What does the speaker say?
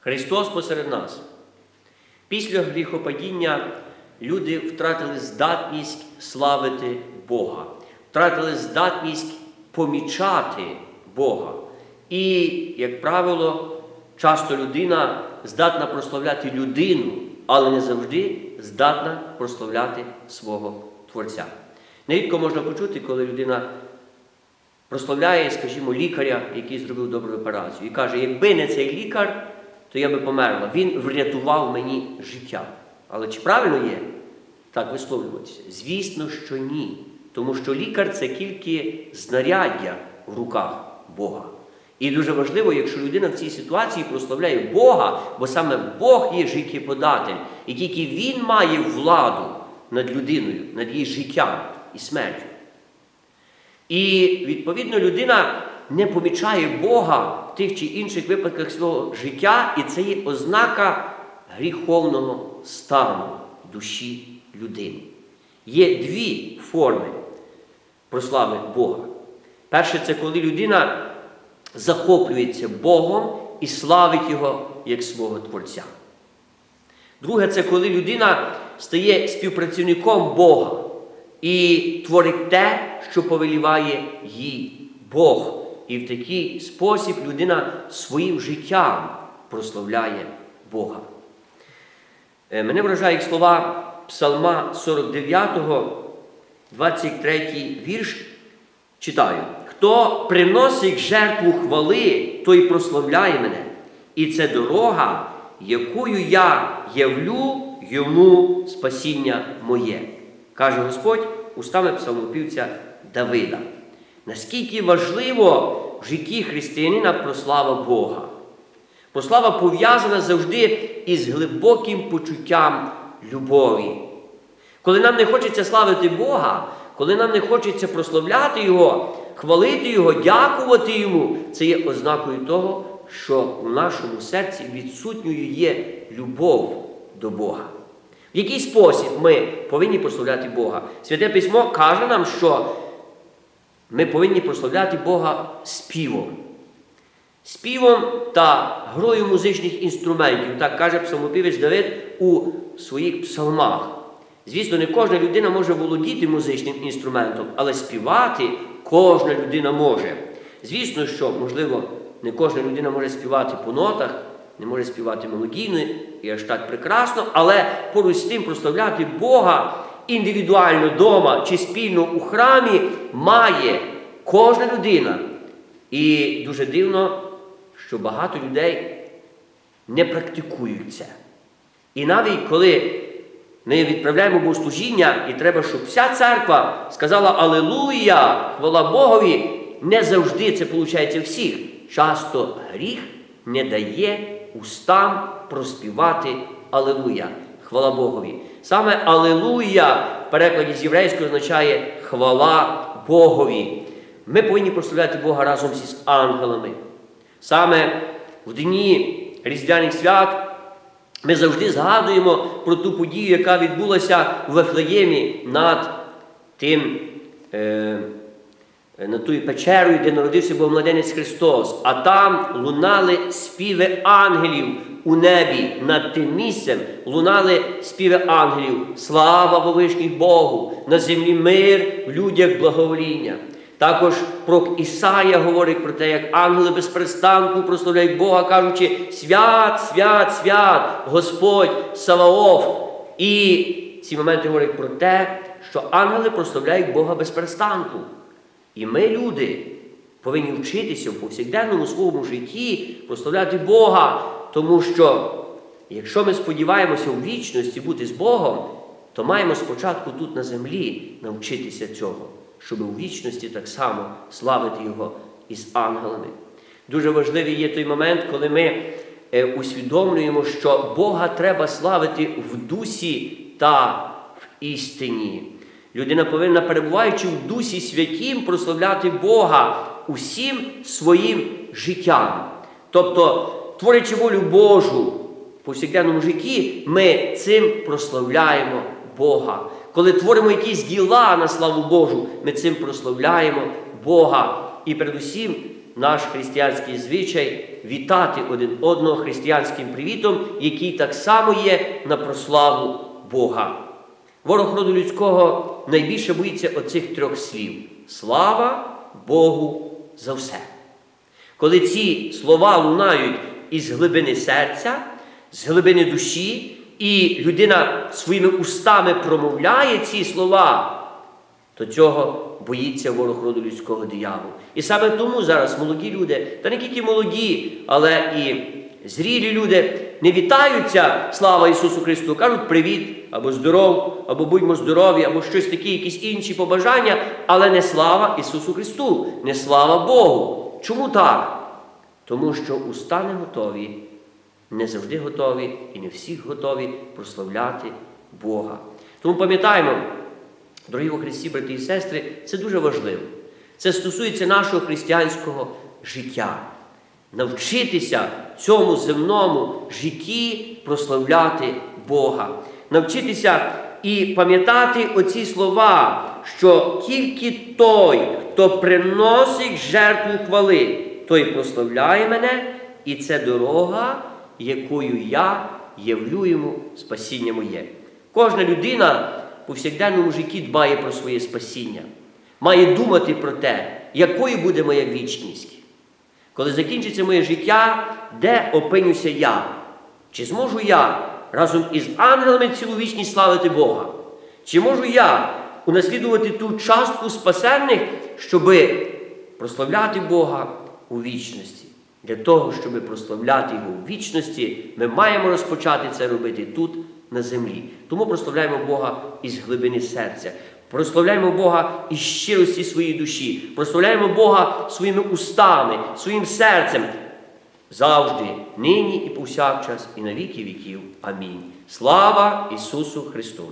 Христос посеред нас. Після гріхопадіння люди втратили здатність славити Бога, втратили здатність помічати Бога. І, як правило, часто людина здатна прославляти людину, але не завжди здатна прославляти свого Творця. Нерідко можна почути, коли людина прославляє, скажімо, лікаря, який зробив добру операцію, і каже, якби не цей лікар, то я би померла. Він врятував мені життя. Але чи правильно є так висловлюватися? Звісно, що ні. Тому що лікар це тільки знаряддя в руках Бога. І дуже важливо, якщо людина в цій ситуації прославляє Бога, бо саме Бог є життєподатель, і тільки Він має владу над людиною, над її життям і смертю. І відповідно людина не помічає Бога в тих чи інших випадках свого життя, і це є ознака гріховного стану душі людини. Є дві форми прослави Бога. Перше, це коли людина захоплюється Богом і славить Його як свого Творця. Друге, це коли людина стає співпрацівником Бога і творить те, що повеліває їй Бог. І в такий спосіб людина своїм життям прославляє Бога. Е, Мене вражають слова Псалма 49, 23 вірш. Читаю. Хто приносить жертву хвали, той прославляє мене. І це дорога, якою я явлю йому спасіння моє, каже Господь устами псалмопівця Давида. Наскільки важливо в житті християнина прослава Бога. Прослава пов'язана завжди із глибоким почуттям любові. Коли нам не хочеться славити Бога, коли нам не хочеться прославляти Його, хвалити Його, дякувати Йому, це є ознакою того, що у нашому серці відсутньою є любов до Бога. В який спосіб ми повинні прославляти Бога? Святе письмо каже нам, що ми повинні прославляти Бога співом. Співом та грою музичних інструментів, так каже псалмопівець Давид у своїх псалмах. Звісно, не кожна людина може володіти музичним інструментом, але співати кожна людина може. Звісно, що, можливо, не кожна людина може співати по нотах, не може співати мелодійно і аж так прекрасно, але поруч з тим прославляти Бога індивідуально вдома чи спільно у храмі має кожна людина. І дуже дивно, що багато людей не практикують це. І навіть коли ми відправляємо богослужіння, і треба, щоб вся церква сказала Алелуя, хвала Богові, не завжди це виходить всіх. Часто гріх не дає устам проспівати Алелуя, хвала Богові. Саме Алелуя в перекладі з єврейського означає хвала Богові. Ми повинні прославляти Бога разом зі ангелами. Саме в дні Різдвяних свят ми завжди згадуємо про ту подію, яка відбулася в Вифлеємі над тим, е, над тою печерою, де народився був младенець Христос. А там лунали співи ангелів у небі над тим місцем, лунали співи ангелів. Слава Вовишніх Богу! На землі мир, в людях благовоління. Також пророк Ісая говорить про те, як ангели без перестанку прославляють Бога, кажучи, свят, свят, свят, Господь Саваоф. І ці моменти говорять про те, що ангели прославляють Бога без перестанку. І ми, люди, повинні вчитися в повсякденному своєму житті прославляти Бога, тому що якщо ми сподіваємося у вічності бути з Богом, то маємо спочатку тут на землі навчитися цього щоб у вічності так само славити Його із ангелами. Дуже важливий є той момент, коли ми е, усвідомлюємо, що Бога треба славити в дусі та в істині. Людина повинна, перебуваючи в дусі святім, прославляти Бога усім своїм життям. Тобто, творячи волю Божу в повсякденному житті, ми цим прославляємо Бога. Коли творимо якісь діла на славу Божу, ми цим прославляємо Бога. І передусім наш християнський звичай вітати один одного християнським привітом, який так само є на прославу Бога. Ворог роду людського найбільше боїться оцих трьох слів: слава Богу за все. Коли ці слова лунають із глибини серця, з глибини душі, і людина своїми устами промовляє ці слова, то цього боїться ворог роду людського диявол. І саме тому зараз молоді люди, та не тільки молоді, але і зрілі люди не вітаються, слава Ісусу Христу, кажуть привіт, або здоров, або будьмо здорові, або щось таке, якісь інші побажання, але не слава Ісусу Христу, не слава Богу. Чому так? Тому що уста не готові, не завжди готові і не всіх готові прославляти Бога. Тому пам'ятаємо, дорогі у Христі, брати і сестри, це дуже важливо. Це стосується нашого християнського життя. Навчитися цьому земному житті прославляти Бога. Навчитися і пам'ятати оці слова, що тільки той, хто приносить жертву хвали, той прославляє мене, і це дорога, якою я явлю йому спасіння моє. Кожна людина в повсякденному житті дбає про своє спасіння, має думати про те, якою буде моя вічність. Коли закінчиться моє життя, де опинюся я? Чи зможу я разом із ангелами цілу вічність славити Бога? Чи можу я унаслідувати ту частку спасенних, щоби прославляти Бога у вічності? Для того, щоб прославляти Його у вічності, ми маємо розпочати це робити тут, на землі. Тому прославляємо Бога із глибини серця. Прославляємо Бога із щирості своєї душі, прославляємо Бога своїми устами, своїм серцем. Завжди, нині і повсякчас, і на віки віків. Амінь. Слава Ісусу Христу!